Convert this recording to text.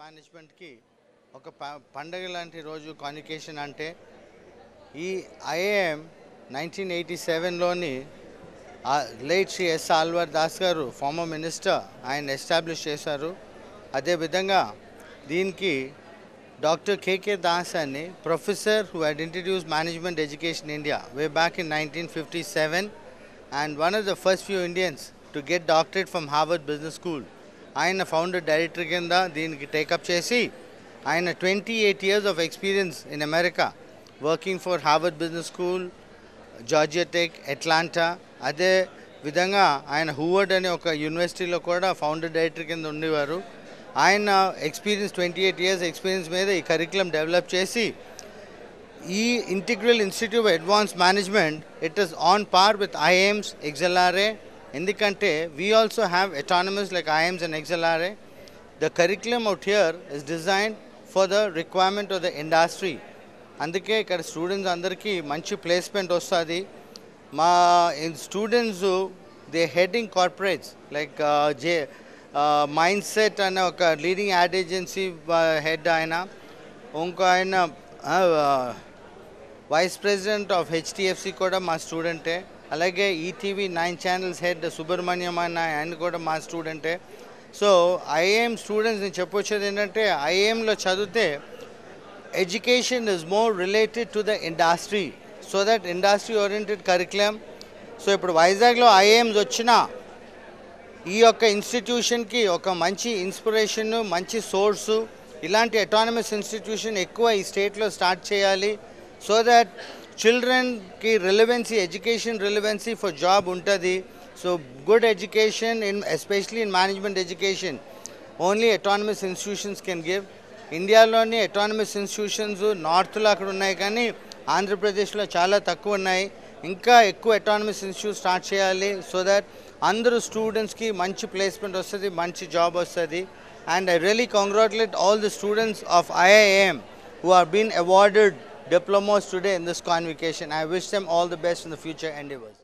మేనేజ్మెంట్కి ఒక పండగ లాంటి రోజు కాన్యుకేషన్ అంటే ఈ IIM nineteen M nineteen late Shri S Alwar Das garu former minister ఆయన ఎస్టాబ్లిష్ చేశారు. అదేవిధంగా దీనికి డాక్టర్ కేకే దాస్ అని professor who had introduced management education India way back in nineteen fifty seven and one of the first few Indians to get doctorate from Harvard Business School ఆయన founder director కింద దీనికి take up చేసి ఆయన twenty eight years of experience in America working for Harvard Business School Georgia Tech Atlanta అదే విధంగా ఆయన హూవర్డ్ అనే ఒక యూనివర్సిటీలో కూడా ఫౌండర్ డైరెక్టర్ కింద ఉండేవారు ఆయన experience twenty eight years experience మీద ఈ కరికులం డెవలప్ చేసి ఈ integral institute of advance management it is on par with IIMs XLRI ఎందుకంటే we also have autonomous like IIMs and XLRI the curriculum out here is design for the requirement of the industry అందుకే ఇక్కడ students అందరికీ మంచి placement వస్తుంది. మా students they heading corporates like J mind set అనే ఒక leading ad agency head ఆయన ఇంకో ఆయన వైస్ ప్రెసిడెంట్ ఆఫ్ హెచ్డిఎఫ్సి కూడా మా స్టూడెంటే అలాగే ETV nine channels head Subrahmanyam అన్న ఆయన కూడా మా స్టూడెంటే సో ఐఏఎం స్టూడెంట్స్ నేను చెప్పొచ్చేది ఏంటంటే ఐఏఎంలో చదివితే education is more related to the industry so that industry oriented curriculum so ఇప్పుడు వైజాగ్లో ఐఏఎమ్స్ వచ్చినా ఈ యొక్క ఇన్స్టిట్యూషన్కి ఒక మంచి ఇన్స్పిరేషన్ మంచి సోర్సు ఇలాంటి అటానమస్ ఇన్స్టిట్యూషన్ ఎక్కువ ఈ స్టేట్లో స్టార్ట్ చేయాలి. So that చిల్డ్రన్కి relevancy education relevancy for job ఉంటుంది. So good education in especially in management education only autonomous institutions can give ఇండియాలోని అటానమస్ ఇన్స్టిట్యూషన్స్ నార్త్లో అక్కడ ఉన్నాయి కానీ ఆంధ్రప్రదేశ్లో చాలా తక్కువ ఉన్నాయి. ఇంకా ఎక్కువ ఎకానమిక్స్ ఇన్స్టిట్యూట్ స్టార్ట్ చేయాలి సో దాట్ అందరూ స్టూడెంట్స్కి మంచి ప్లేస్మెంట్ వస్తుంది మంచి జాబ్ వస్తుంది. And I really congratulate all the students of IIM who are been awarded diplomas today in this convocation I wish them all the best in the future and ఇవర్స్